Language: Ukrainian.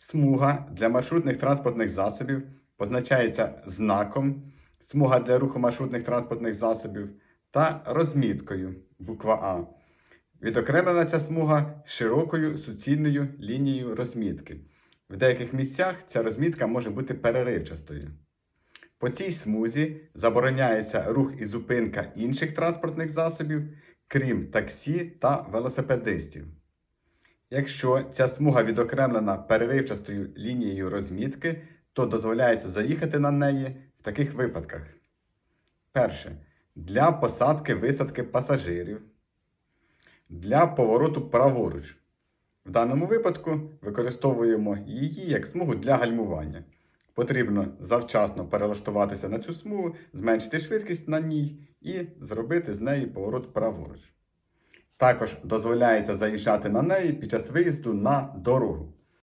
Смуга для маршрутних транспортних засобів позначається знаком, смуга для руху маршрутних транспортних засобів та розміткою буква А. Відокремлена ця смуга широкою суцільною лінією розмітки. В деяких місцях ця розмітка може бути переривчастою. По цій смузі забороняється рух і зупинка інших транспортних засобів, крім таксі та велосипедистів. Якщо ця смуга відокремлена переривчастою лінією розмітки, то дозволяється заїхати на неї в таких випадках. Перше. Для посадки висадки пасажирів. Для повороту праворуч. В даному випадку використовуємо її як смугу для гальмування. Потрібно завчасно перелаштуватися на цю смугу, зменшити швидкість на ній і зробити з неї поворот праворуч. Також дозволяється заїжджати на неї під час виїзду на дорогу.